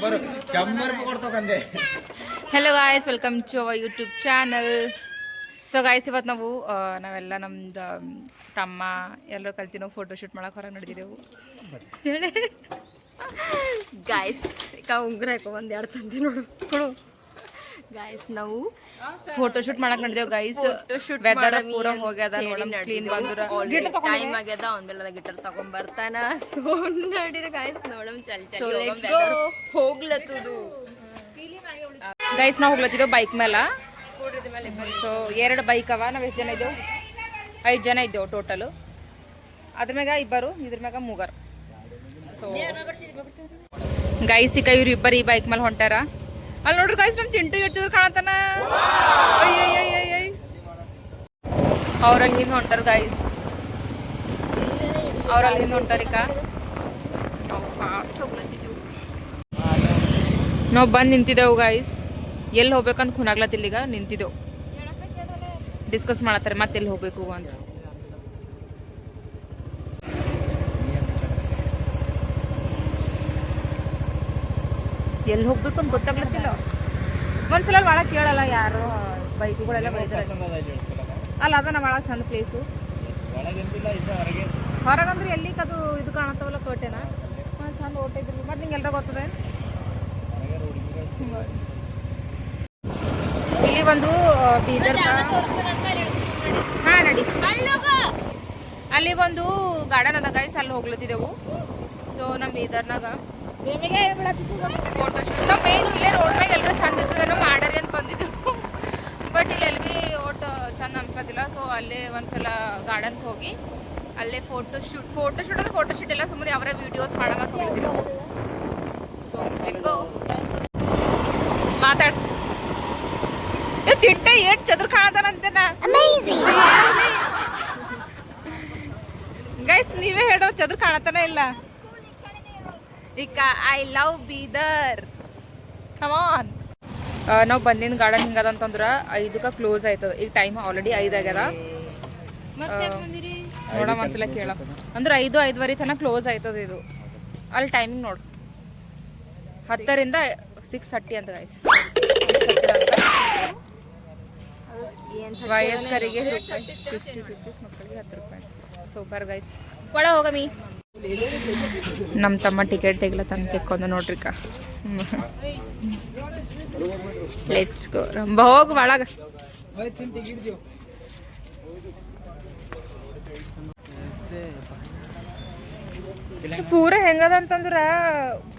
ಕೊಡ್ತಕ್ಕಂದೆ hello guys welcome to our YouTube channel so guys ಇವತ್ತು ನಾವು ನಾವೆಲ್ಲ ನಮ್ದು ತಮ್ಮ ಎಲ್ಲರೂ ಕಲ್ತಿ ನಾವು ಫೋಟೋ ಶೂಟ್ ಮಾಡಕ್ಕೆ ಹೊರಗೆ ನಡೆದಿದ್ದೆವು ಗಾಯ್ಸ್ ಈಗ ಉಂಗುರ ಹಾಕೋ ಒಂದು ಎರಡು ತಂದೆ ನೋಡು. ಗಾಯ್ಸ್ ನಾವು ಫೋಟೋ ಶೂಟ್ ನಡೆದೇವ್ ಗಾಯ್ಸ್ ವೆದರ್ ಪೂರ ಹೋಗ್ಯದ ಕ್ಲೀನ್. ಬಂದ್ರ ಟೈಮ್ ಆಗ್ಯದ ಅವ್ನ ಗಿಟರ್ ತಗೊಂಡ್ ಬರ್ತಾನ. ಸೊ ನಡೀರ ಗಾಯ್ಸ್ ನೋಡಮ್ ಚಲ್ ಚಲ್. ಹೋಗ್ಲತ್ತದು. ಗೈಸ್ ನಾವು ಹೋಗ್ಲತ್ತಿದ್ದೇವೆ ಬೈಕ್ ಮೇಲೆ ಸೊ ಎರಡು ಬೈಕ್ ಅವ. ನಾವು ಎಷ್ಟು ಜನ ಇದ್ದೇವೆ? ಐದು ಜನ ಇದ್ದೇವೆ ಟೋಟಲ್ ಅದ್ರ ಮ್ಯಾಗ ಇಬ್ಬರು ಇದ್ರ ಮ್ಯಾಗ ಮೂಗರು. ಸೊ ಗೈಸ್ ಈಗ ಇವ್ರು ಇಬ್ಬರು ಈ ಬೈಕ್ ಮೇಲೆ ಹೊಂಟಾರ. ಅಲ್ಲಿ ನೋಡ್ರಿ ಗಾಯ್ಸ್ ನಮ್ಮ ಚಿಂಟು ಇಡ್ತಿದ್ರು ಕಾಣತಾನ ಅವ್ರಲ್ಲಿ ಹಿಂದೆ ಹೊಂಟಾರ ಗೈಸ್ ಅವ್ರಲ್ಲಿ ಹಿಂದೆ ಹೊಂಟಾರಿಕ ನಾವು ಫಾಸ್ಟ್ ಹೋಗ್ಲತ್ತಿದ್ದೆವು ನಾವು ಬಂದು ನಿಂತಿದ್ದೆವು ಗೈಸ್ ಎಲ್ಲಿ ಹೋಗ್ಬೇಕಂತ ಖುನಾಗ್ಲತ್ತಿಲ್ಲ ಈಗ ನಿಂತಿದ್ದೆವು ಡಿಸ್ಕಸ್ ಮಾಡತ್ತಾರೆ ಮತ್ತೆ ಎಲ್ಲಿ ಹೋಗ್ಬೇಕು ಅಂತ ಎಲ್ಲಿ ಹೋಗ್ಬೇಕು ಅಂತ ಗೊತ್ತಾಗ್ಲತ್ತಿಲ್ಲ. ಒಂದ್ಸಲ ಒಳಗೆ ಕೇಳಲ್ಲ ಯಾರು ಬೈಕ್ಗಳೆಲ್ಲ ಅಲ್ಲ, ಅದನ್ನ ಭಾಳ ಚಂದ ಪ್ಲೇಸು ಹೊರಗಂದ್ರೆ ಎಲ್ಲಿ ಅದು ಇದು ಕಾಣತ್ತವಲ್ಲ ಕೋಟೆನ? ಚಂದ ಚಂದ ಓಟಿದ್ರು ಮತ್ತೆ ನಿಂಗೆ ಎಲ್ಲರ ಗೊತ್ತದೆ ಇಲ್ಲಿ ಒಂದು ಬೀದರ್ ಹಾ, ನಡಿ. ಅಲ್ಲಿ ಒಂದು ಗಾರ್ಡನ್ ಅದ ಗೈಸ್ ಅಲ್ಲಿ ಹೋಗ್ಲತ್ತಿದ್ದೆವು. ಸೊ ನಮ್ಮ ಬೀದರ್ನಾಗ. ನಾವು ಮೇನ್ ಇಲ್ಲೇ ರೋಡ್ ಮ್ಯಾಗ ಎಲ್ಲರೂ ಚಂದ ಇರ್ತದೇನೋ ಮಾಡರಿ ಅಂತ ಬಂದಿದ್ದು. ಬಟ್ ಇಲ್ಲಿ ಎಲ್ಲಿ ಭೀ ಒಟ್ಟು ಚಂದ ಅನ್ಸೋದಿಲ್ಲ. ಸೊ ಅಲ್ಲೇ ಒಂದ್ಸಲ ಗಾರ್ಡನ್ಗೆ ಹೋಗಿ ಅಲ್ಲೇ ಫೋಟೋ ಶೂಟ್ ಫೋಟೋ ಶೂಟ್ ಅಂದ್ರೆ ಫೋಟೋ ಶೂಟ್ ಎಲ್ಲ ಸುಮ್ಮನೆ ಅವರ ವಿಡಿಯೋಸ್ ಮಾಡಂಗ ಹೋಗ್ತಿದ್ದೆವು ಸೊ ಲೆಟ್ಸ್ ಗೋ ಮಾತಾಡ್. ಚಿಟ್ಟೆ ಏಟ್ ಚದುರ್ ಕಾಣತಾನಂತೆನ ಗೈಸ್ ನೀವೇ ಹೇಳೋ ಚದುರ್ ಕಾಣತಾನೆ ಇಲ್ಲ. ಈಗ ಐ ಲವ್ ಬೀದರ್ ಕಮಾನ್ ನಾವು ಬಂದಿನ ಗಾರ್ಡನ್ ಹಿಂಗದ ಅಂತಂದ್ರ ಐದಕ್ಕೆ ಕ್ಲೋಸ್ ಆಯ್ತದ ಈಗ ಟೈಮ್ ಆಲ್ರೆಡಿ ಐದು ಆಗ್ಯದ. ನೋಡ ಒಂದ್ಸಲ ಕೇಳ. ಅಂದ್ರೆ ಐದು ಐದುವರೆ ತನಕ ಕ್ಲೋಸ್ ಆಯ್ತದ ಇದು. ಅಲ್ಲಿ ಟೈಮಿಂಗ್ ನೋಡು. ಹತ್ತರಿಂದ ಸಿಕ್ಸ್ ಥರ್ಟಿ ಅಂತ ಗೈಸ್ ಏನ್ ವಯಸ್ಕರಿಗೆ ರೂಪಾಯಿ ಫಿಫ್ಟಿ ರುಪೀಸ್ ಮಕ್ಕಳಿಗೆ ಹತ್ತು ರೂಪಾಯಿ. ಸೂಪರ್ ಗೈಸ್ ಒಳ ಹೋಗಮಿ. ನಮ್ಮ ತಮ್ಮ ಟಿಕೆಟ್ ತೆಗ್ಲತ್ತಾನ ತೆಕ್ಕೊಂಡ ನೋಡ್ರಿಕ ಲೆಟ್ಸ್ ಗೋ ರಂಬ, ಹೋಗು ಒಳಗ. ಪೂರ ಹೆಂಗದ ಅಂತಂದ್ರ,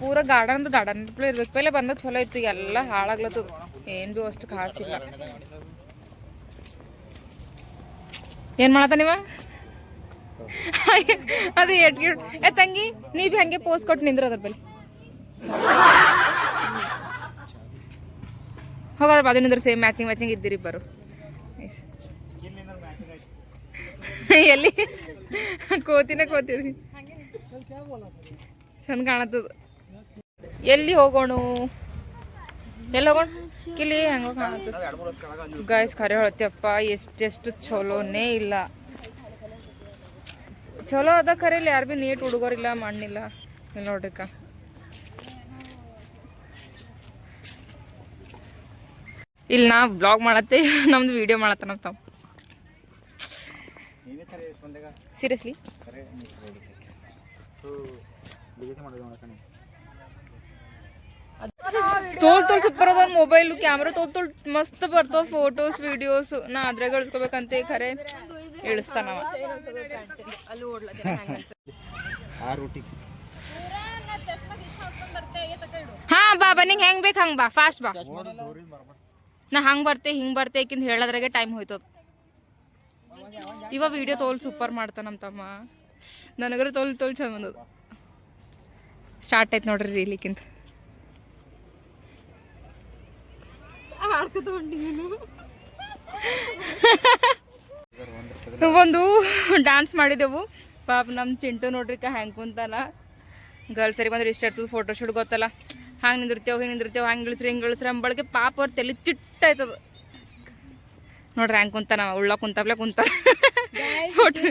ಪೂರ ಗಾರ್ಡನ್ ಗಾರ್ಡನ್ ಇರ್ಬೇಕು. ಪೈಲೆ ಬಂದಾಗ ಚಲೋ ಇತ್ತು, ಎಲ್ಲ ಹಾಳಾಗ್ಲತ್ತು. ಏನ್ ಭೀ ಅಷ್ಟು ಖಾಸಿಲ್ಲ ಏನ್ ಮಾಡತ್ತ ನೀವ? ಅದು ಎಟ್ ಏ ತಂಗಿ ನೀ ಭೀ ಹಂಗೆ ಪೋಸ್ ಕೊಟ್ಟು ನಿಂದ್ರ ಅದ್ರ ಬಲ್ಲಿ? ಹೋಗೋದ್ರ ಬಾಜು ನಿಂದ್ರ ಸೇಮ್ ಮ್ಯಾಚಿಂಗ್ ಮ್ಯಾಚಿಂಗ್ ಇದ್ದೀರಿ ಇಬ್ಬರು. ಎಲ್ಲಿ? ಕೋತಿನ ಕೋತಿರಿ. ಚಂದ ಕಾಣತ್ತದ. ಎಲ್ಲಿ ಹೋಗೋಣ? ಎಲ್ಲಿ ಹೋಗೋಣ? ಕಿಲಿ, ಹೆಂಗೋ ಕಾಣತ್ತದ. ಗಾಯ್ಸ್ ಖರೆ ಹೇಳ್ತೀಯಪ್ಪ ಎಷ್ಟೆಷ್ಟು ಚಲೋನೇ ಇಲ್ಲ. ಚಲೋ ಅದ ಖರೆ ಇಲ್ಲಿ ಯಾರು ಭೀ ನೀಟ್ ಹುಡುಗರಿಲ್ಲ ಮಣ್ಣಿಲ್ಲ. ಇಲ್ಲಿ ನೋಡ್ರಿಕ ಇಲ್ಲಿ ನಾ ಬ್ಲಾಗ್ ಮಾಡತ್ತೆ ನಮ್ದು ವಿಡಿಯೋ ಮಾಡತ್ತ ನಮ್ಮ ತಾವ್. ಸೀರಿಯಸ್ಲಿ ತೋಲ್ ತೋಲ್ ಸೂಪರ್ ಅದ ಮೊಬೈಲ್ ಕ್ಯಾಮ್ರಾ ತೋಲ್ ತೋಲ್ ಮಸ್ತ್ ಬರ್ತಾವ ಫೋಟೋಸ್ ವಿಡಿಯೋಸ್ ನಾ ಅದ್ರಾಗ ಇಳಿಸ್ಕೋಬೇಕಂತ ಖರೆ. ಇಳಿಸ್ತಾನ ಹಾ ಬಾ ಬಾ ನಿಂಗೆ ಹೆಂಗ್ ಬೇಕು ಹಂಗ್ ಬಾ ಫಾಸ್ಟ್ ಬಾ. ನಾ ಹಂಗ್ ಬರ್ತೆ ಹಿಂಗ್ ಬರ್ತೆ ಯಾಕಿಂದ ಹೇಳದ್ರಾಗೆ ಟೈಮ್ ಹೋಯ್ತದ. ಇವ ವಿಡಿಯೋ ತೋಲ್ ಸೂಪರ್ ಮಾಡ್ತಾನ ನಮ್ಮ ತಮ್ಮ. ನನಗರ ತೋಲ್ ತೋಲ್ ಚಂದ ಸ್ಟಾರ್ಟ್ ಆಯ್ತು ನೋಡ್ರಿ ರೀಲಿಕ್ಕಿಂತ ಒಂದು ಡಾನ್ಸ್ ಮಾಡಿದೆವು. ಪಾಪ ನಮ್ಮ ಚಿಂಟು ನೋಡ್ರಿಕ ಹೆಂಗೆ ಕುಂತಾನ. ಗರ್ಲ್ಸ್ ಸರಿ ಬಂದ್ರೆ ಇಷ್ಟ ಇರ್ತದೆ ಫೋಟೋ ಶೂಟ್ ಗೊತ್ತಲ್ಲ. ಹಂಗೆ ನಿಂದಿರ್ತೇವೆ ಹಿಂಗೆ ನಿಂದಿರ್ತೇವೆ ಹಂಗೆ ಇಳಿಸ್ರಿ ಹಿಂಗೆ ಇಳಿಸ್ರಿ ಅಂಬಳಿಗೆ ಪಾಪ ಅವ್ರ ತಲೆ ಚಿಟ್ಟ ಆಯ್ತದ ನೋಡ್ರಿ ಹ್ಯಾಂಗ್ ಕುಂತಾನ ಉಳ್ಳ ಕುಂತಪ್ಲೆ ಕುಂತ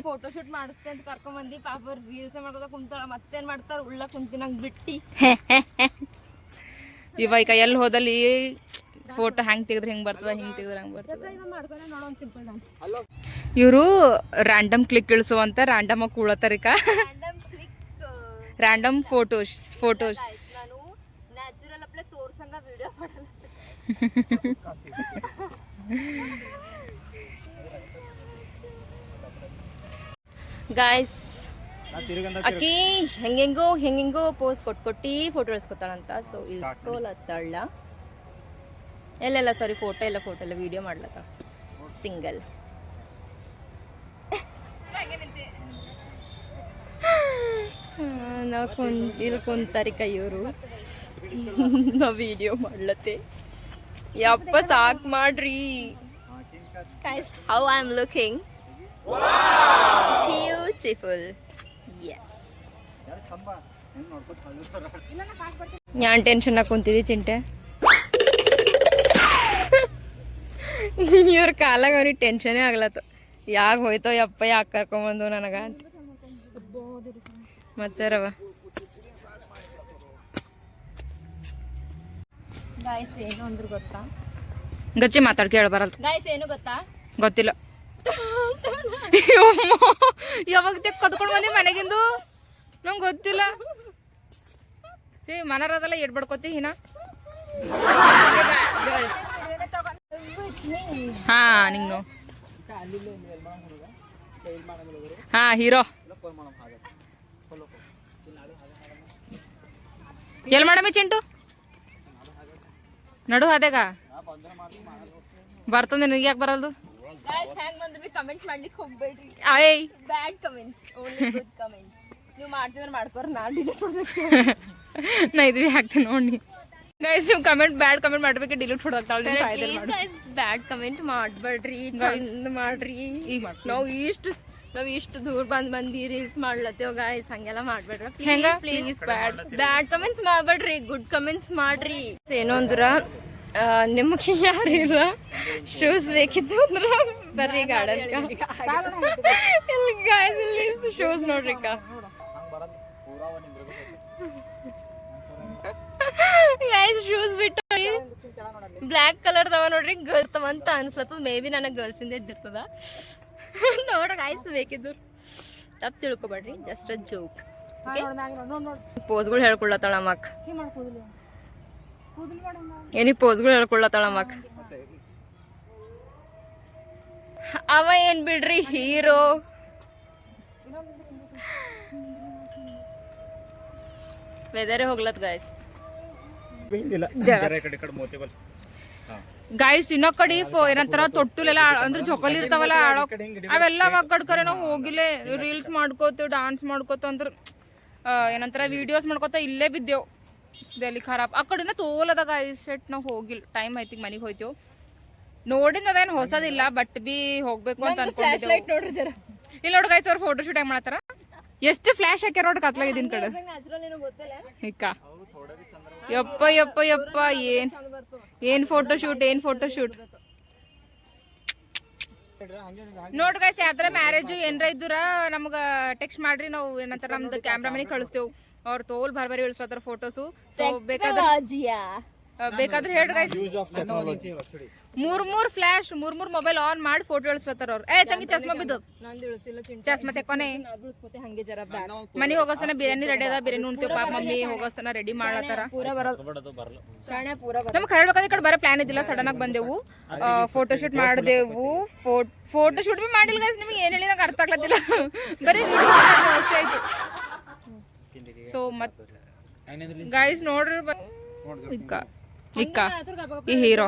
ಫೋಟೋ ಶೂಟ್ ಮಾಡಿಸ್ತೆ ಅಂತ ಕರ್ಕೊಂಡ್ ಪಾಪ ಪಾಪ ರೀಲ್ಸ್ ಮಾಡ್ಕೊತ ಕುಂತಾಳ ಮತ್ತೇನ್ ಮಾಡ್ತಾರ? ಉಳ್ಳ ಕುಂತಿನಂಗೆ ಬಿಟ್ಟಿ. ಇವ ಈಗ ಎಲ್ಲಿ ಹೋದಲ್ಲಿ ಫೋಟೋ ಹೆಂಗ್ ತೆಗೆದ್ರೆ ಹೆಂಗ್ ಬರ್ತದ ಹಿಂಗ್ ತೆಗೆದ್ರೆ ಹೆಂಗ್ ಬರ್ತದ. ಮಾಡ್ಕೊಂಡು ನೋಡೋ ಒಂದು ಸಿಂಪಲ್ ಡಾನ್ಸ್ ಇವರು ರ್ಯಾಂಡಮ್ ಕ್ಲಿಕ್ ಇಳಿಸುವಂತ ರ್ಯಾಂಡಮ್ ಆಗಿ ಕೂಳತ್ತಾರಿಕ ರ್ಯಾಂಡಮ್ ಫೋಟೋಸ್ ಫೋಟೋಸ್ ನಾನು ನ್ಯಾಚುರಲ್ ಅಪ್ಲೆ ತೋರ್ಸಂಗ ವಿಡಿಯೋ ಮಾಡಲ್ಲ. ಗಾಯ್ಸ್ ಅಕ್ಕಿ ಹೆಂಗೆಂಗೋ ಹೆಂಗೆಂಗೋ ಪೋಸ್ ಕೊಟ್ಟು ಕೊಟ್ಟು ಫೋಟೋ ಇಳಿಸ್ಕೊತಾಳಂತ. ಸೊ ಇಳಿಸ್ಕೊಳತ್ತಾಳ. ಎಲ್ಲೆಲ್ಲ ಸಾರಿ ಫೋಟೋ ಎಲ್ಲ ಫೋಟೋ ಎಲ್ಲ ವಿಡಿಯೋ ಮಾಡ್ಲತ್ತ ಸಿಂಗಲ್ ನಾವು ಕುಂತ ಇಲ್ಲಿ ಕುಂತಾರಿ ಕೈಯವರು ನಾವು ವಿಡಿಯೋ ಮಾಡ್ಲತ್ತೆ. ಯಪ್ಪ ಸಾಕು ಮಾಡ್ರಿ. Guys how I am looking beautiful yes ನಾನು ಟೆನ್ಷನ್ ಕುಂತಿದ್ದೆ ಚಿಂಟೆ. ಇವ್ರ ಕಾಲಾಗ ಅವ್ರಿಗೆ ಟೆನ್ಷನೇ ಆಗ್ಲತ್ತು. ಯಾಕೆ ಹೋಯ್ತೋ ಯಪ್ಪ ಯಾಕೆ ಕರ್ಕೊಂಬಂದು ನನಗ ಅಂತ. ಮಚ್ಚರವ ಗಾಯ್ಸ್ ಏನು ಅಂದ್ರು ಗೊತ್ತಾ? ಗಚ್ಚಿ ಮಾತಾಡ್ ಕೇಳ ಬರಲ್ಲ ಗಾಯ್ಸ್ ಏನು ಗೊತ್ತಾ? ಗೊತ್ತಿಲ್ಲ. ಯಾವಾಗ ಕದ್ಕೊಂಡು ಬಂದಿ ಮನೆಗಿಂದು? ನಂಗೆ ಗೊತ್ತಿಲ್ಲ. ಸೇ ಮನರದಲ್ಲ ಎಡ್ ಬಡ್ಕೋತಿ ಹಿನ? ಹಾ ನಿಂಗ್. ಹಾ ಹೀರೋ. ಎಲ್ಲಿ ಮಾಡಮಿ ಚಿಂಟು? ನಡು ಅದೇಗ ಬರ್ತಂದೆ ನಿನಗೆ ಯಾಕೆ ಬರಲ್ದು? ಗಾಯ್ಸ್ ಹ್ಯಾಂಗ್ ಬಂದ್ರಿ? ಕಮೆಂಟ್ ಮಾಡ್ಲಿಕ್ಕೆ ಹೋಗ್ಬೇಡ್ರಿ. ಆಯ್ bad comments only good comments ನೀವು ಮಾಡ್ತಿದ್ರೆ ಮಾಡ್ಕೋರ್ ನಾನು ಡಿಲೀಟ್ ಮಾಡ್ಬೇಕು. ನಾ ಇದ್ವಿ ಹಾಕ್ತೀನಿ ನೋಡಿ. ಗೈಸ್ ನೀವು ಕಮೆಂಟ್ ಬ್ಯಾಡ್ ಕಮೆಂಟ್ ಮಾಡ್ಬೇಕು ಡಿಲೀಟ್ ಹೊಡತ್ತಾಳೆ ಗೈಸ್ ಬ್ಯಾಡ್ ಕಮೆಂಟ್ ಮಾಡ್ಬೇಡ್ರಿ ಚಂದ ಮಾಡ್ರಿ. ಈಗ. ನಾವು ಇಷ್ಟು ನಾವು ಇಷ್ಟು ದೂರ ಬಂದ್ ಬಂದಿ ರೀಲ್ಸ್ ಮಾಡ್ಲತ್ತೇವ್ ಗಾಯ್ಸ್ ಹಂಗೆಲ್ಲ ಮಾಡ್ಬೇಡ್ರ. ಹೆಂಗ? ಪ್ಲೀಸ್ ಬ್ಯಾಡ್ ಬ್ಯಾಡ್ ಕಮೆಂಟ್ಸ್ ಮಾಡ್ಬೇಡ್ರಿ ಗುಡ್ ಕಮೆಂಟ್ಸ್ ಮಾಡ್ರಿ. ಏನು ಅಂದ್ರ ನಿಮಗೆ ಯಾರಿಲ್ಲ ಶೂಸ್ ಬೇಕಿತ್ತು ಅಂದ್ರ ಬರ್ರಿ ಗಾರ್ಡನ್ ಇಲ್ಲಿ ಗಾಯ್ಸ್ ಇಲ್ಲಿ ಶೂಸ್ ನೋಡ್ರಿ ಗೈಸ್ ಶೂಸ್ ಬಿಟ್ಟು ಬ್ಲ್ಯಾಕ್ ಕಲರ್ ದವ ನೋಡ್ರಿ ಗರ್ಲ್ ತವ ಅಂತ ಅನ್ಸ್ಲತ್ತದ. ಮೇ ಬಿ ನನಗೆ ಗರ್ಲ್ಸ್ ಇಂದ ಇದ್ದಿರ್ತದ. ನೋಡ್ರಿ ಗೈಸ್ ಬೇಕಿದ್ರು ತಪ್ಪು ತಿಳ್ಕೊಬೇಡ್ರಿ ಜಸ್ಟ್ ಅ ಜೋಕ್ ಪೋಸ್ಗಳು ಹೇಳ್ಕೊಳ್ಳತ್ತಾಳ ಮಕ್ ಏನಿ ಪೋಸ್ಗಳು ಹೇಳ್ಕೊಳ್ಳತ್ತಾಳ ಮಕ್ ಅವ ಏನ್ ಬಿಡ್ರಿ ಹೀರೋ ವೆದರೇ ಹೋಗ್ಲತ್ ಗಾಯ್ಸ್ ಗಾಯ್ಸ್ ಇನ್ನೊ ಕಡೆ ಫೋ ಏನಂತಾರ ತೊಟ್ಟುಲೆಲ್ಲ ಅಂದ್ರೆ ಜೊಕಲ್ ಇರ್ತಾವಲ್ಲ ಆಳೋಕ್ ಅವೆಲ್ಲ ಕಡೆ ಕರೆ ನಾವು ಹೋಗಿಲ್ಲೇ ರೀಲ್ಸ್ ಮಾಡ್ಕೋತ ಡಾನ್ಸ್ ಮಾಡ್ಕೋತ ಅಂದ್ರ ಏನಂತಾರ ವಿಡಿಯೋಸ್ ಮಾಡ್ಕೋತ ಇಲ್ಲೇ ಬಿದ್ದೇವ್. ಡೆಲ್ಲಿ ಖರಾಬ್. ಆ ಕಡೆನ ತೋಲದ ಗಾಯ್ಸ್ ಸೆಟ್ ನಾವು ಹೋಗಿಲ್ಲ. ಟೈಮ್ ಐತಿ ಮನೆಗೆ ಹೋಯ್ತೇವ್. ನೋಡಿದ್ ಅದೇನು ಹೊಸದಿಲ್ಲ ಬಟ್ ಬಿ ಹೋಗ್ಬೇಕು ಅಂತ ಅನ್ಕೊಂಡಿದ್ದೇವೆ. ನೋಡ್ರಿ ಜರ. ಇಲ್ಲಿ ನೋಡಿ ಗಾಯ್ಸ್ ಅವ್ರು ಫೋಟೋ ಶೂಟ್ ಹೆಂಗ್ ಮಾಡತ್ತಾರ ಎಷ್ಟು ಫ್ಲಾಶ್ ಹಾಕ್ಯಾರ ನೋಡ್ರಿ ಕತ್ಲಾಗ ಇದೀನ್ ಕಡೆ ಇಕ್ಕ. ಯಪ್ಪ ಯಪ್ಪ ಯಪ್ಪ ಏನ್ ಏನ್ ಫೋಟೋ ಶೂಟ್ ಏನ್ ಫೋಟೋ ಶೂಟ್ ನೋಡ್ ಗೈಸ್ ಯಾವ್ದಾರ ಮ್ಯಾರೇಜ್ ಏನ್ರ ಇದ್ದರ ನಮ್ಗ ಟೆಕ್ಸ್ಟ್ ಮಾಡ್ರಿ ನಾವು ಏನಂತಾರ ನಮ್ದು ಕ್ಯಾಮ್ರಾ ಮನಿ ಕಳಿಸ್ತೇವ್. ಅವ್ರ ತೋಲ್ ಬಾರ್ ಬಾರಿ ಇಳಿಸ್ಲತ್ತಾರ ಫೋಟೋಸು ಸೊ ಬೇಕಾದ್ರೆ ಬೇಕಾದ್ರೆ ಹೇಳ್ರಿ ಗೈಸ್ ಮೂರ್ ಮೂರ್ ಫ್ಲಾಶ್ ಮೂರ್ ಮೂರ್ ಮೊಬೈಲ್ ಆನ್ ಮಾಡಿ ಫೋಟೋ ಇಳಿಸ್ಲತ್ತಾರ ಅವ್ರು. ಏ ತಂಗಿ ಚಸ್ಮಾ ಬಿದ್ದು ಚಸ್ಮಾ ತೆಕ್ಕೊನೆ ಹಂಗೆ ಜರ ಮನಿಗೆ ಹೋಗೋಸನ ಬಿರಿಯಾನಿ ರೆಡಿ ಅದ ಬಿರಿಯಾನಿ ಉಣ್ತೀವಿ. ಪಾಪ ಮಮ್ಮಿ ಹೋಗೋಸನ ರೆಡಿ ಮಾಡ್ಲತ್ತಾರ ನಮ್ಗೆ ಕಳ್ಬೇಕಾದ್ರೆ ಈ ಕಡೆ ಬರೋ ಪ್ಲಾನ್ ಇದ್ದಿಲ್ಲ ಸಡನ್ ಆಗಿ ಬಂದೆವು. ಫೋಟೋ ಶೂಟ್ ಮಾಡಿದೆವು. ಫೋಟೋ ಶೂಟ್ ಬಿ ಮಾಡಿಲ್ಲ ಗೈಸ್ ನಿಮಗೆ ಏನು ಹೇಳಿ ನಂಗೆ ಅರ್ಥ ಆಗ್ಲತ್ತಿಲ್ಲ. ಬರೀ ಅಷ್ಟೇ ಆಯ್ತು. ಸೊ ಮತ್ ಗೈಸ್ ನೋಡ್ರಿ ಬ- ಇಕ್ಕ ಇಕ್ಕ ಈ ಹೀರೋ.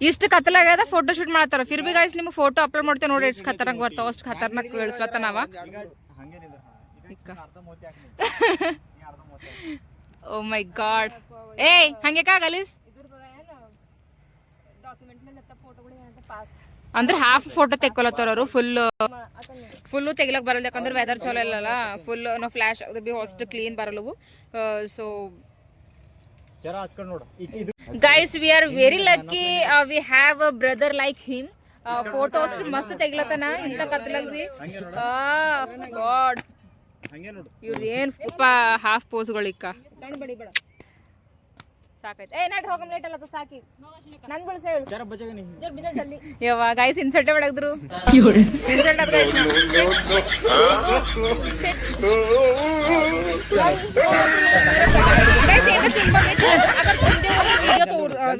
ಇಷ್ಟು ಕತ್ಲಾಗ್ಯದ ಫೋಟೋ ಶೂಟ್ ಮಾಡ್ತಾರ ಫಿರ್ ಬಿ ಗಾಯ್ಸ್ ನಿಮ್ಗೆ ಫೋಟೋ ಅಪ್ಲೋಡ್ ಮಾಡ್ತೇವೆ ನೋಡಿ ಎಷ್ಟು ಖತರ್ನಾಕ್ ಬರ್ತಾವ ಅಷ್ಟು ಖತರ್ನಾಕ್ ಇಳಿಸ್ಲತ್ತ ನಾವ ಹಂಗೇನಿದೆ ಇಕ್ಕ ಅರ್ಧ ಮೋತಿ ಹಾಕಿ ಅರ್ಧ ಮೋತಿ ಓ ಮೈ ಗಾಡ್ ಏಯ್ ಹಂಗೆ ಕಾಗಲೀಸ್ ಡಾಕ್ಯುಮೆಂಟ್ ಮೇಲೆ ಫೋಟೋಗಳು ಏನಂತ ಪಾಸ್ ಅಂದ್ರೆ ಹಾಫ್ ಫೋಟೋ ತೆಕ್ಕೊಲತ್ತಾರ ಅವರು ಫುಲ್ ಫುಲ್ಲು ತೆಗಿಲಕ್ ಬರಲ್ಲ ಯಾಕಂದ್ರೆ ವೆದರ್ ಚಲೋ ಇಲ್ಲಲ್ಲ ಫುಲ್ ನಾವು ಫ್ಲಾಶ್ ಅದ್ರ ಬಿ ಅಷ್ಟು ಕ್ಲೀನ್ ಬರಲ್ಲವು. ಸೊ ಜರ ಹಚ್ಕೊಂಡು ನೋಡು ಇದ್- ಇದು guys we are very lucky we have a brother like him photo ಅಷ್ಟು ಮಸ್ತ್ ತೆಗ್ಲತನ ಇಂಥ ಕತ್ಲಾಗ್ ಇವ್ರ ಗಾಡ್ ಇವ್ರದ್ದು ಏನು ಹಾಫ್ ಪೋಸ್ಗಳಿಕ್ಕ ಏ ಹೋಗಮ್ ಲೇಟ್ ಅಲ್ಲ ಸಾಕಿ. ನನ್ ಬಳಸ ಹೇಳು. ಜರ ಬಜಾಗ ನೀ ಯವ್ವ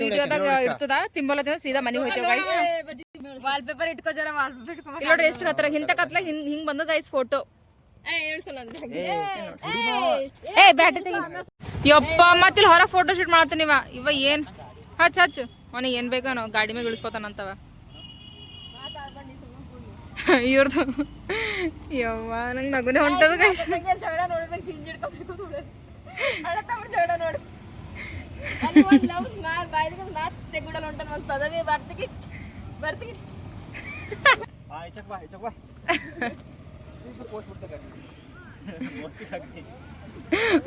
ವಿಡಿಯೋದಾಗ ಇರ್ತದ ತಿಂಬಲ್ ಸೀದಾ ಮನೆಗೆ ಹೋಯ್ತೇವೆ ಗೈಸ್ ವಾಲ್ ಪೇಪರ್ ಇಟ್ಕೋ ಜರ ವಾಲ್ ಪೇಪರ್ ಇಟ್ಕೋ. ನೋಡ್ರಿ ಎಷ್ಟು ಹತ್ರ ಹಿಂತ ಕತ್ಲ ಹಿಂಗ್ ಹಿಂಗ್ ಬಂದು ಗೈಸ್ ಫೋಟೋ ಏ ತೆಗಿ. ಯಪ್ಪ ಮತ್ತಿಲ್ಲಿ ಹೊರ ಫೋಟೋ ಶೂಟ್ ಮಾಡತ್ತೀನಿ ಇವ ಇವ ಏನ್? ಹಚ್ ಹಚ್. ಅವನಿಗೆ ಏನ್ ಬೇಕೋ ಗಾಡಿ ಮೇಲೆ ಇಳಿಸ್ಕೊತಾನಂತವ ಇವ್ರದ್ದು ಯವ್ವ ನಂಗೆ ನಗುನೇ ಹೊಂಟದ ಬರ್ತಿಗೆ ಬರ್ತಿಗೆ.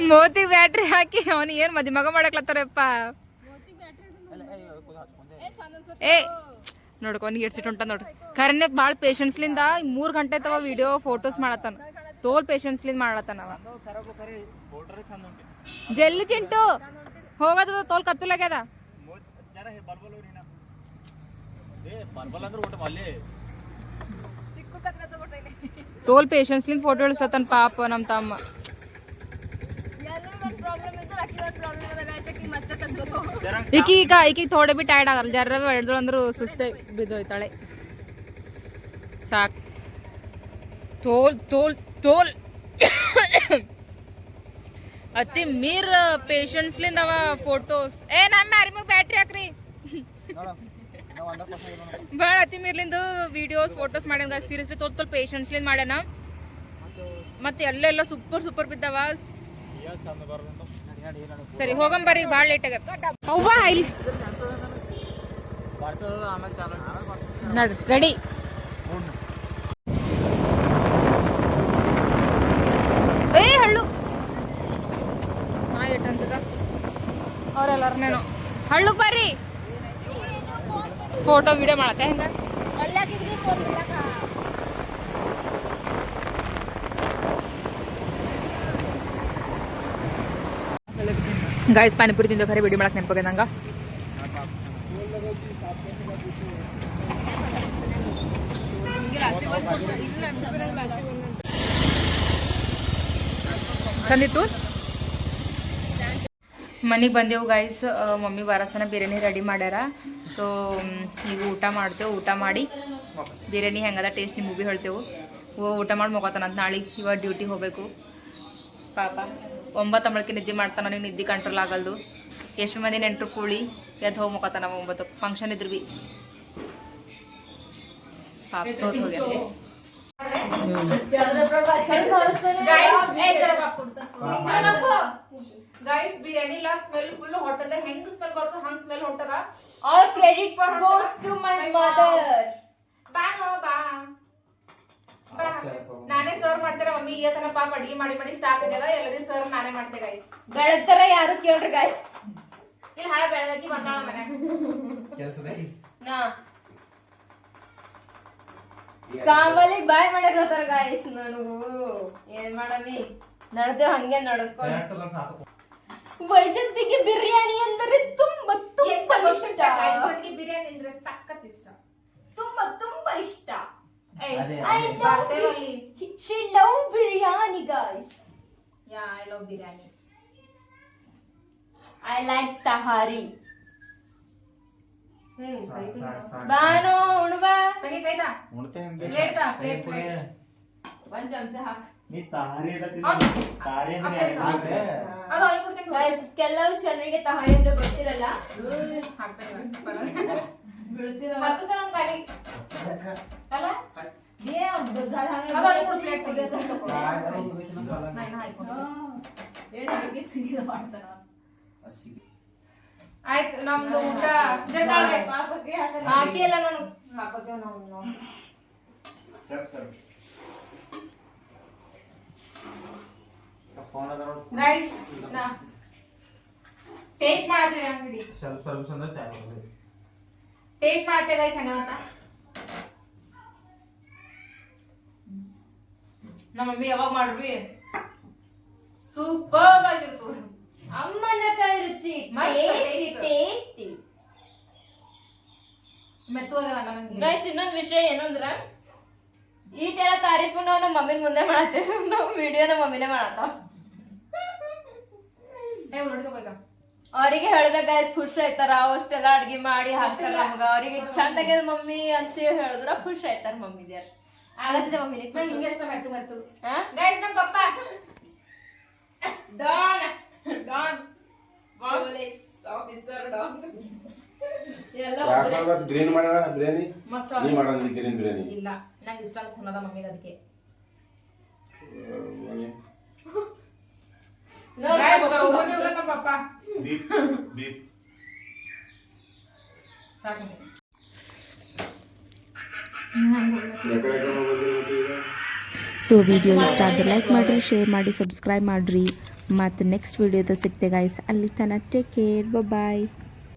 ಮೋತಿ ಬ್ಯಾಟ್ರಿ ಹಾಕಿ ಅವನು ಏನ್ ಮದಿ ಮಗ ಮಾಡಕ್ಲತ್ತಾರಪ್ಪ? ಏ, ನೋಡ್ಕೊ, ಅವ್ನಿಗೆ ಎಡ್ಸಿಟ್ಟು ಹೊಂಟ ನೋಡ್ರಿ. ಖರೇನೆ ಭಾಳ ಪೇಷನ್ಸ್ಲಿಂದ ಮೂರ್ ಗಂಟೆ ತವ ವಿಡಿಯೋ ಫೋಟೋಸ್ ಮಾಡತ್ತಾನ. ತೋಲ್ ಪೇಷನ್ಸ್ಲಿಂದ ಮಾಡತ್ತಾನ ಅವ. ಖರಾಬ್ ಖರೆ ಫೋಟೋರೇ ಚಂದ ಉಂಟು ಜಲ್ದಿ ಚಿಂಟು ಹೋಗದ ತೋಲ್ ಕತ್ತಲಾಗ್ಯದ ಮೋತ್ ಜರ ಹೇ ಬರ್ಬಲ್ ನೀನ ಏ ಬರ್ಬಲ್ ಅಂದ್ರೆ ಊಟ ಅಲ್ಲೇ ತೋಲ್ ಪೇಷನ್ಸ್ಲಿಂದ ಫೋಟೋ ಇಳಿಸ್ಲತ್ತಾನ ಪಾಪ ನಮ್ಮ ತಮ್ಮ. ಈಕಿ ಈಗ ಈಕಿ ಥೋಡೆ ಬಿ ಟೈರ್ಡ್ ಆಗಲ್ಲ. ಜರ್ರ ಹಿಡ್ದು ಅಂದ್ರು ಸುಸ್ತೆ ಬಿದ್ದೋಯ್ತಾಳೆ. ಸಾಕು. ತೋಲ್ ತೋಲ್ ತೋಲ್. ಅತಿ ಮೀರ್ ಪೇಷನ್ಸ್ಲಿಂದ ಅವ ಫೋಟೋಸ್ ಏ ನಮ್ಮ ಮ್ಯಾರಿಮಗ್ ಬ್ಯಾಟ್ರಿ ಹಾಕ್ರಿ. ಭಾಳ ಅತಿ ಮೀರ್ಲಿಂದ ವಿಡಿಯೋಸ್ ಫೋಟೋಸ್ ಮಾಡ್ಯಾನ ಸೀರಿಯಸ್ಲಿ ತೋಲ್ ತೋಲ್ ಪೇಷನ್ಸ್ಲಿಂದ ಮಾಡ್ಯಾನ. ಮತ್ತೆ ಎಲ್ಲೆಲ್ಲ ಸೂಪರ್ ಸೂಪರ್ ಬಿದ್ದಾವ. ಸರಿ ಹೋಗಂಬರ್ರಿ ಭಾಳ ಲೇಟ್ ಆಗತ್ತೆ ಇಲ್ಲಿ. ಆಮೇಲೆ ರೆಡಿ ಏ, ಹಳ್ಳು. ಅಂತದ ಅವ್ರೆಲ್ಲಾರನೇನು ಹಳ್ಳು ಬರ್ರಿ. ಫೋಟೋ ವಿಡಿಯೋ ಮಾಡತ್ತೆ ಹೆಂಗ ಗಾಯ್ಸ್ ಪಾನಿಪುರಿ ತಿಂದು ಖರೆ ವಿಡಿಯೋ ಮಾಡಕ್ ನೆನಪಾಗ ನಂಗ ಚಂದಿತ್ತು ಮನೆಗೆ ಬಂದೆವು ಗಾಯ್ಸ್ ಮಮ್ಮಿ ವಾರಸನ ಬಿರಿಯಾನಿ ರೆಡಿ ಮಾಡ್ಯಾರ. ಸೊ ಈಗ ಊಟ ಮಾಡ್ತೇವೆ. ಊಟ ಮಾಡಿ ಬಿರಿಯಾನಿ ಹೆಂಗದ ಟೇಸ್ಟ್ ನಿಮಗೆ ಭೀ ಹೇಳ್ತೇವೆ. ಓ ಊಟ ಮಾಡಿ ಮಗೋತಾನಂತ ನಾಳೆ ಇವಾಗ ಡ್ಯೂಟಿ ಹೋಗಬೇಕು. ಪಾಪ ಒಂಬತ್ತು ಅಂಬಳಕ್ಕೆ ನಿದ್ದೆ ಮಾಡ್ತಾನ ನೀವು ನಿದ್ದೆ ಕಂಟ್ರೋಲ್ ಆಗಲ್ದು. ಎಷ್ಟು ಮಂದಿ ನೆಂಟರು ಕೂಳಿ ಎದ್ದು ಹೋಗಿ ಮಗೋತಾನ ಒಂಬತ್ತು. ಫಂಕ್ಷನ್ ಇದ್ರು ಭೀ. ಪಾಪ ಸೋತ್ ಹೋಗ್ಯಾರ guys biryani last smell full ಹೊಟ್ಟದ ಹೆಂಗ್ ಸ್ಮೆಲ್ ಬರ್ತದ ಹಂಗ್ ಸ್ಮೆಲ್ ಹೊಂಟದ all credit goes to my mother ಬಾ ನೋ ಬಾ ಬಾ. ನಾನೇ ಸರ್ವ್ ಮಾಡ್ತೇನೆ ಮಮ್ಮಿ? ಈ ತನ ಪಾಪ ಅಡಿಗೆ ಮಾಡಿ ಮಾಡಿ ಸಾಕಾಗ್ಯದ ಎಲ್ಲರಿಗೂ ಸರ್ವ್ ನಾನೇ ಮಾಡ್ತೆ ಗೈಸ್ ಬೆಳತರ ಯಾರು ಕೇಳ್ರಿ ಗೈಸ್ ಇಲ್ಲಿ ಹಾಳ ಬೆಳಗಾಕಿ ಬಂದಾಳ ಮನ್ಯಾಗ ನಾ. ಕಾಮಲಿಗ್ ಬಾಯ್ ಮಾಡಕ್ ಹೋತಾರ ಗಾಯ್ಸ್ ನನಗೂ. ಏನ್ ಮಾಡಮಿ? ನಡ್ದೇವ್ ಹಂಗೆ ನಡೆಸ್ಕೊಂಡು. ವೈಜಂತಿಗೆ ಬಿರಿಯಾನಿ ಅಂದರೆ ತುಂಬಾ ತುಂಬಾ ಇಷ್ಟ. ನನಗೆ ಬಿರಿಯಾನಿ ಅಂದ್ರೆ ಸಖತ್ ಇಷ್ಟ. ತುಂಬಾ ತುಂಬಾ ಇಷ್ಟ. ಏಯ್, I love ಬರ್ತೇವೆ ಅಲ್ಲಿ. she love biryani guys. Yeah I love biryani I like tahari. ಬಾನೋ ಉಣ್ಬಾ ತೆಗಿತೈತಾ ಉಣ್ತೆ ಹಂಗೆ ಪ್ಲೇಟ್ ತಾ ಪ್ಲೇಟ್ ಪ್ಲೇಟ್ ಒಂದ್ ಚಮಚ ಹಾಕ್. ನೀ ತಾರಿ ಎಲ್ಲ ಹೌದು. ತಿಂದಿ ತಾರಿ ಅಂದ್ರೆ ಯಾರಿಗೆ ಅದು ಅಲ್ಲಿ ಕೊಡ್ತೀನಿ Guys, ಕೆಲವು ಜನರಿಗೆ ತಹಾರಿ ಅಂದ್ರೆ ಗೊತ್ತಿರಲ್ಲ. ಹಾಕ್ತೇನೆ ಹತ್ತದ ನಮ್ ಗಾಡಿ. ಅಲ್ಲ? ಅದು ಅಲ್ಲಿ ಕೊಡು ಪ್ಲೇಟ್ ತೆಗಿ ನಾ ಇನ್ನ ಹಾಕ್ಕೊಂಡು. ಆಯ್ತು ನಮ್ದು ಊಟ. ಹಾಕಿ ಎಲ್ಲ ನಾನು. ಹಾಕೋತೇವ್ ನಾವು. ಸರ್ ಸರ್ ಫೋನ್ ಅದ ನೋಡು ಗೈಸ್ ನಾ. ಟೇಸ್ಟ್ ಮಾಡತ್ತೀವಿ ಅಂಗಡಿ ಸ್ವಲ್ಪ ಸ್ವಲ್ಪ ಸಂದ ಚಾಯ್ ಬರ್ತದೆ ಟೇಸ್ಟ್ ಮಾಡತ್ತೆ ಗೈಸ್ ಹಂಗಂತ ನಮ್ಮ ಮಮ್ಮಿ ಯಾವಾಗ ಮಾಡ್ರಿ? ಸೂಪರ್ ಅಮ್ಮನ ಕೈ ರುಚಿ. ಮಸ್ತ್ ಟೇಸ್ಟಿ ಗೈಸ್ ಇನ್ನೊಂದು ವಿಷಯ ಏನು ಅಂದ್ರ ಈ ತರ ತಾರೀಫು ನಾವು ನಮ್ಮ ಮಮ್ಮಿನ ಮುಂದೆ ಮಾಡತ್ತೇವೆ ನಾವು ವಿಡಿಯೋ ನಮ್ಮ ಮಮ್ಮಿನೇ ಮಾಡತ್ತಾವ. ಅವರಿಗೆ ಹೇಳ್ಬೇಕ ಖುಷಿ ಆಯ್ತಾರ. ಅವಷ್ಟೆಲ್ಲ ಅಡ್ಗೆ ಮಾಡಿ ಹಾಕ್ತಾರ ನಮ್ಗ. ಅವ್ರಿಗೆ ಚಂದಾಗ್ಯದ ಮಮ್ಮಿ ಅಂತ ಹೇಳಿದ್ರ. ಖುಷಿ ಆಯ್ತಾರ ಮಮ್ಮಿ ಆಗತ್ತಿದೆ ಮಮ್ಮಿನೇ ನಂಗೆ ಹಿಂಗೆ ಇಷ್ಟ ಮತ್ತು ಮೆತ್ತು ಹಾ ಗೈಸ್ ನಮ್ಮ ಪಪ್ಪ. Don. Don. Police officer don. ಎಲ್ಲ ಒಬ್ರೇ. ಯಾಕೆ ಬಿರಿಯಾನಿ ಮಾಡ್ಯಾಳ ಬಿರಿಯಾನಿ? ಮಸ್ತ್ ನೀ ಮಾಡೋಣ ಗ್ರೀನ್ ಬಿರಿಯಾನಿ ಇಲ್ಲ. ನಂಗೆ ಇಷ್ಟ ಅಂತ ಮಮ್ಮಿಗೆ ಅದಕ್ಕೆ. Guys, ಸೊ ವಿಡಿಯೋ ಇಷ್ಟ ಆದರೆ ಲೈಕ್ ಮಾಡಿರಿ ಶೇರ್ ಮಾಡಿ ಸಬ್ಸ್ಕ್ರೈಬ್ ಮಾಡಿರಿ. ಮತ್ತು ನೆಕ್ಸ್ಟ್ ವಿಡಿಯೋದ ಸಿಗ್ತೆ ಗಾಯ್ಸ್ ಅಲ್ಲಿ ತನಕ ಟೇಕ್ ಕೇರ್ ಬಾಯ್